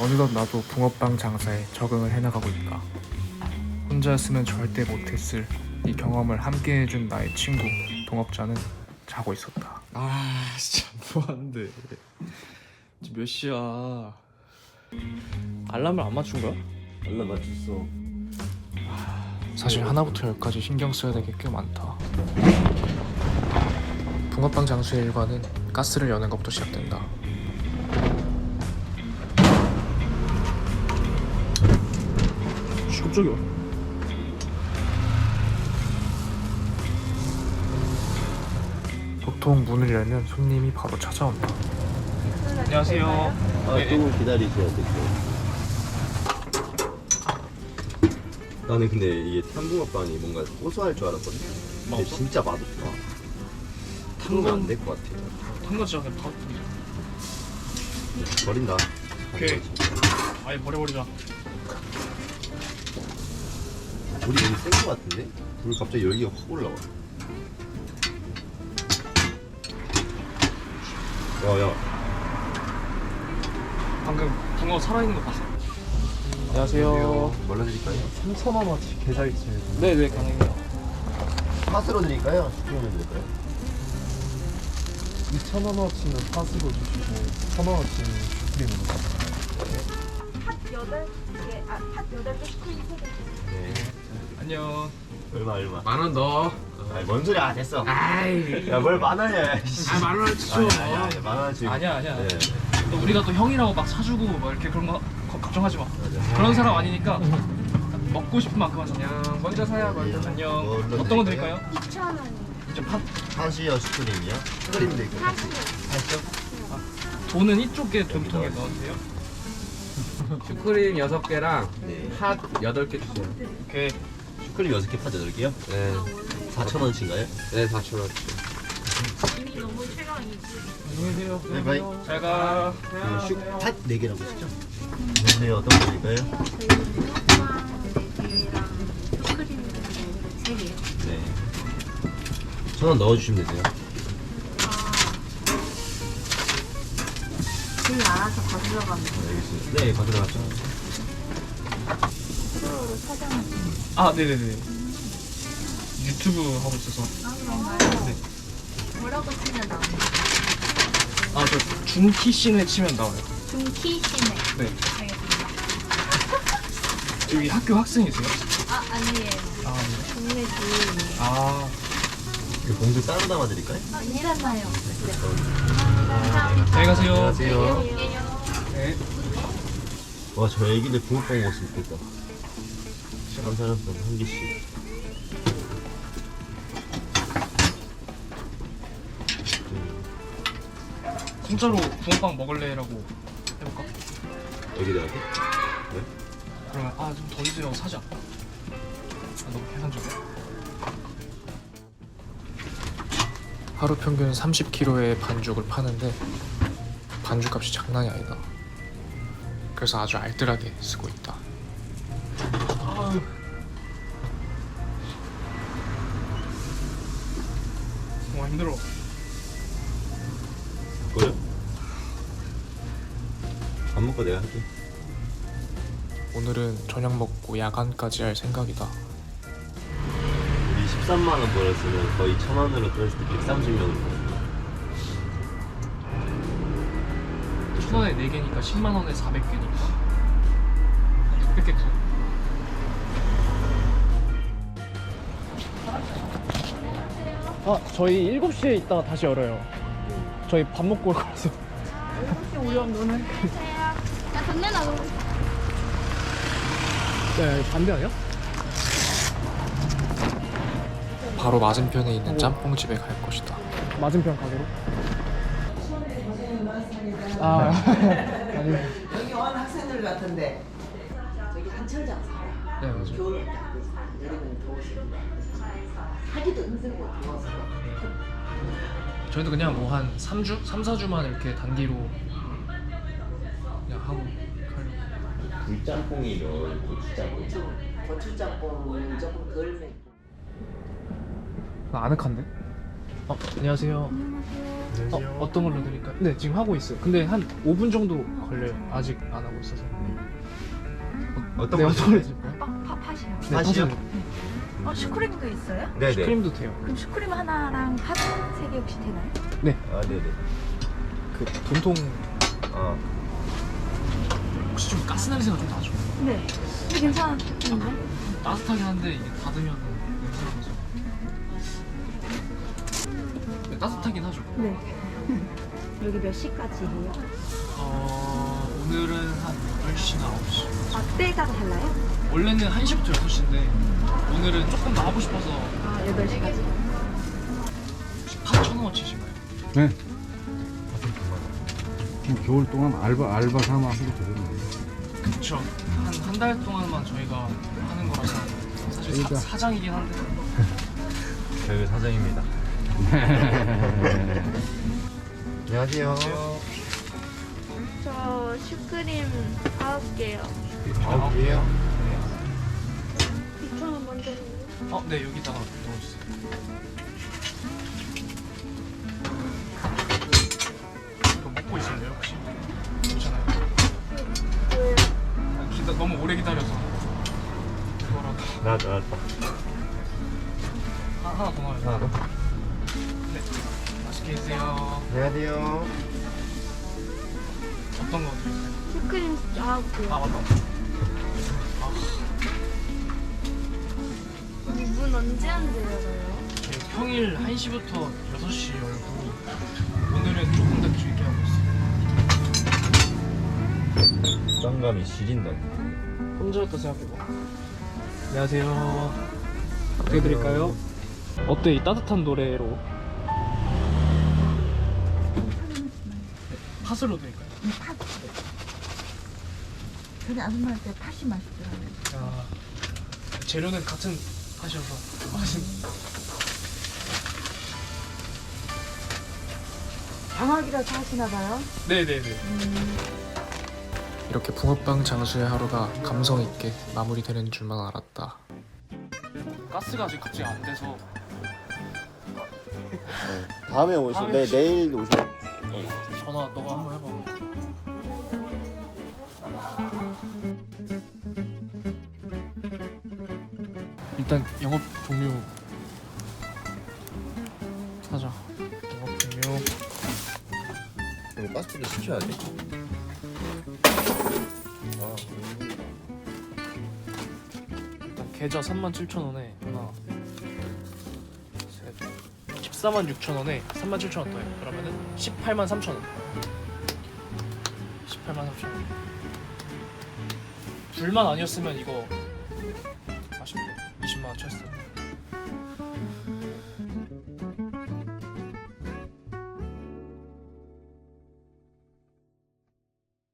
어느덧 나도 붕어빵 장사에 적응을 해나가고 있다. 혼자였으면 절대 못했을 이 경험을 함께 해준 나의 친구 동업자는 자고 있었다. 아 진짜 뭐하는데 지금 몇 시야 알람을 안 맞춘 거야? 알람 맞췄어. 사실 하나부터 열까지 신경 써야 될게꽤 많다. 붕어빵 장수의 일과는 가스를 여는 것부터 시작된다. 깜짝이야 보통 문을 열면 손님이 바로 찾아온다. 안녕하세요 아, 네. 조금 기다리셔야 될게요. 나는 근데 이게 탄붕어빵이 뭔가 고소할 줄 알았거든. 근데 맛없어? 진짜 맛없다. 탄건 안될 것 같아. 탄거 진짜 그냥 다 버린다. 오케이. 아예 버려버리자 우리 너무 센것 같은데? 불 갑자기 열기가 확 올라와. 야, 야. 방금 붕어 살아있는 거 봤어 안녕하세요 뭘로 드릴까요? 3,000원어치 계좌 이체 네네 가능해요 팥으로 드릴까요? 슈크림으로 드릴까요? 2,000원어치는 팥으로 주시고 1,000원어치는 슈크림으로 팥 8개, 아, 팥 8개 스크린 3개. 네. 안녕 얼마, 얼마? 만 원 더. 아이, 뭔 소리야, 됐어. 아이 야, 뭘 만 원이야. 씨. 아, 만 원을 치죠. 아니, 아니, 아니, 만 원씩. 아니야 아니야 네. 또 우리가 또 형이라고 막 사주고 뭐 이렇게 그런 거 거- 걱정하지 마 그런 사람 아니니까 먹고 싶은 만큼 하자 그냥 먼저 사야 먼저 안녕 뭐 어떤 거 드릴까요? 드릴까요? 2,000원이요. 이제 팥 팥이요, 슈크림이요? 슈크림 드릴까요? 팥이요. 팥이요? 돈은 이쪽에 돈통에 넣어주세요 슈크림 6개랑 네. 팥 8개 주세요. 오케이 6개, 팥 8개요? 네. 4,000원치인가요? 네, 4,000원. 이미 너무 최강이지. 안녕히 계세요 네, 바이. 잘가 그 슈, 팥 4개라고 했죠? 네, 어떤 거 드릴까요? 저희 우유빵 4개랑 스크린 3개요. 네. 천 원 넣어주시면 되세요. 줄 알아서 거슬러 가면 돼요. 알겠습니다. 네, 가져가죠. 프로로 촬영하시는 아 네네네 유튜브 하고 있어서 아, 그런가요? 네. 뭐라고 치면 나오나요? 아저 중키 씬에 치면 나와요 중키 씨네. 네 알겠습니다. 여기 학교 학생이세요? 아, 아니에요. 아 네. 동네 주인이에요. 아 그 봉투 따로 담아드릴까요? 아, 괜찮아요. 네. 안녕히 가세요 안녕하세요. 네. 와, 저 애기들 붕어빵 먹었으면 좋겠다. 한 사람당 한 개씩. 진짜로 붕어빵 먹을래라고 해볼까? 애기들한테? 그러면 아 좀 더 주세요 사자 아, 너무 계산적이야 하루 평균 30kg의 반죽을 파는데 반죽값이 장난이 아니다. 그래서 아주 알뜰하게 쓰고 있다. 정말 힘들어 그거요? 밥 먹고 내가 할게. 오늘은 저녁 먹고 야간까지 할 생각이다. 우리 13만 원 벌었으면 거의 1000원으로 떨었을 때 130명을 벌었어. 천 원에 4개니까 10만 원에 400개니까 한 600개 아, 저희 7시에 있다가 다시 열어요. 저희 밥 먹고 올 거라서. 야, 담배 나도. 네, 반대 아니야? 바로 맞은편에 있는 짬뽕집에 갈 것이다. 맞은편 가게로. 아, 아니. 여기 온 학생들 같은데 저기 한철장 살아. 네, 맞아요. 겨울에 딱 내리면 더우시는데 하기도 힘들고 더워서. 저희도 그냥 뭐 한 3주? 3, 4주만 이렇게 단기로 그냥 하고 가려고. 불짬뽕이면 고추짬뽕. 고추 고추짬뽕은 조금 덜 맵고. 아, 아늑한데? 어, 안녕하세요. 안녕하세요. 어, 어떤 걸로 드릴까요? 네, 지금 하고 있어요. 근데 한 5분 정도 걸려요. 아직 안 하고 있어서. 어떤 네, 거 어떤 걸로 드릴까요? 파, 파, 팥이요. 네, 팥이요? 팥은 어, 슈크림도 있어요? 네네. 크림도 돼요. 그럼 슈크림 하나랑 팥 세개 혹시 되나요? 아 네네. 그 돈통 아 혹시 좀 가스 냄새가 좀 나죠? 네. 근데 괜찮은데? 따뜻하긴 한데 이게 닫으면 냄새가 나죠. 네, 따뜻하긴 하죠. 네. 여기 몇 시까지 해요? 어, 오늘은 한 8시나 9시. 아, 때가 달라요? 원래는 1시부터 6시인데 오늘은 조금 더 하고 싶어서 아, 8시까지. 혹시 팥 천원어치신가요? 네. 지금 겨울 동안 알바 알바 삼아 하고 되겠네. 그쵸. 한한 달 동안만 저희가 하는 거라서 사실 사, 그러니까. 사장이긴 한데 저희 사장입니다. 안녕하세요. 저 슈크림 9개요. 아홉 개요? 2,000원 먼저 해요. 어, 네 여기다가 넣어주세요. 나왔다 나왔다. 하- 하나 더. 하나 더. 네. 맛있게 드세요. 안녕하세요. 어떤 거 드릴까요? 슈크림 9개요. 아 맞다. 문 언제 언제 열어요? 저희 평일 1시부터 6시 열고 오늘은 조금 더 길게 하고 있어요. 쌍감이 지린다. 혼자였다 생각해봐. 안녕하세요. 어떻게 드릴까요? 어때 이 따뜻한 노래로? 팥으로 드릴까요? 팥. 근데 아줌마할 때 팥이 맛있더라고요. 아, 재료는 같은 팥이어서 맛은 방학이라서 하시나 봐요. 네네네. 이렇게 붕어빵 장수의 하루가 감성 있게 마무리되는 줄만 알았다. 가스가 아직 갑자기 안 돼서 다음에 오실 네 내일 오실. 전화 너가 한번 해봐. 일단 영업 종료 하자. 영업 종료. 이거 가스도 시켜야 돼. 일단 계좌 37,000원에 하나 셋. 14만 6천원에 3만 7천원 더해. 그러면은 18만 3천원. 18만 3천원. 불만 아니었으면 이거 아쉽네. 20만원 쳤어